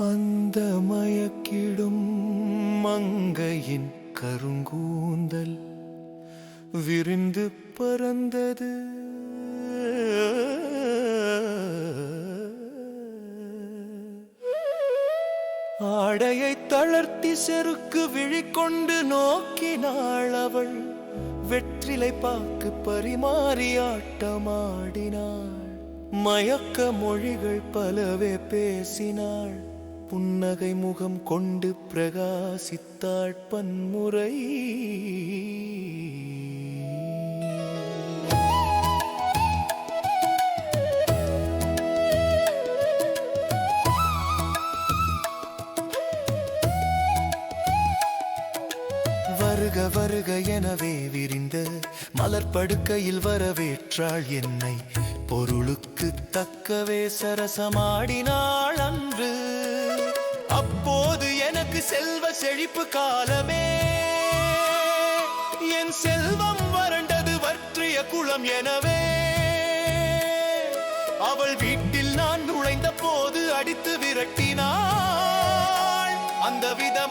அந்த மயக்கிடும் மங்கையின் கருங்கூந்தல் விரிந்து பறந்தது. ஆடையை தளர்த்தி செருக்கு விழிக்கொண்டு நோக்கினாள் அவள். வெற்றிலை பாக்கு பரிமாறி ஆட்டமாடினாள். மயக்க மொழிகள் பலவே பேசினாள். புன்னகை முகம் கொண்டு பிரகாசித்தாள் பன்முறை. வருக வருக எனவே விரிந்த மலர் படுக்கையில் வரவேற்றாள் என்னை. பொருளுக்கு தக்கவே சரசமாடினாள் அன்று. செழிப்பு காலமே. என் செல்வம் வறண்டது வற்றிய குளம் எனவே. அவள் வீட்டில் நான் நுழைந்த போது அடித்து விரட்டினாள். அந்த வித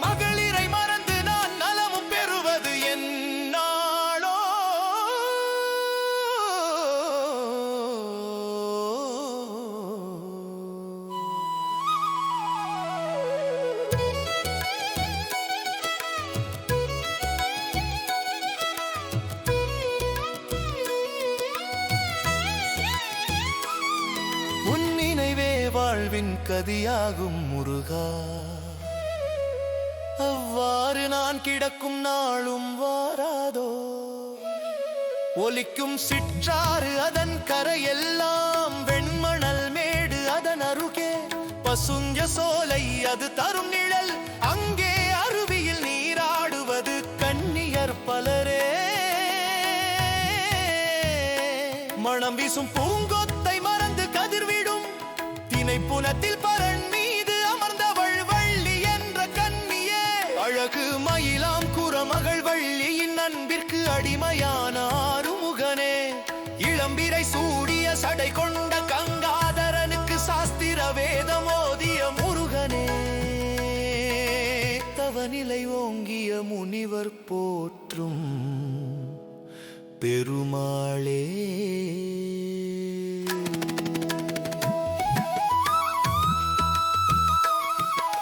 வாழ்வின் கதியாகும் முருகா. அவ்வாறு நான் கிடக்கும் நாளும் வாராதோ. ஒலிக்கும் சிற்றாறு அதன் கரையெல்லாம் வெண்மணல் மேடு அதன் அருகே. பசுஞ்ச சோலை அது தரும் நிழல் அங்கே அருவியில் நீராடுவது கன்னியர் பலரே. மணம் வீசும் பூங்கோ தினை புனத்தில் பரன் மீது அமர்ந்தவள் வள்ளி என்ற கண்ணியே. அழகு மயிலாம் குரமகள் வள்ளியின் அன்பிற்கு அடிமையான ஆறுமுகனே. இளம்பிரை சூடிய சடை கொண்ட கங்காதரனுக்கு சாஸ்திர வேதம் ஓதிய முருகனே. தவநிலை ஓங்கிய முனிவர் போற்றும் பெருமாளே.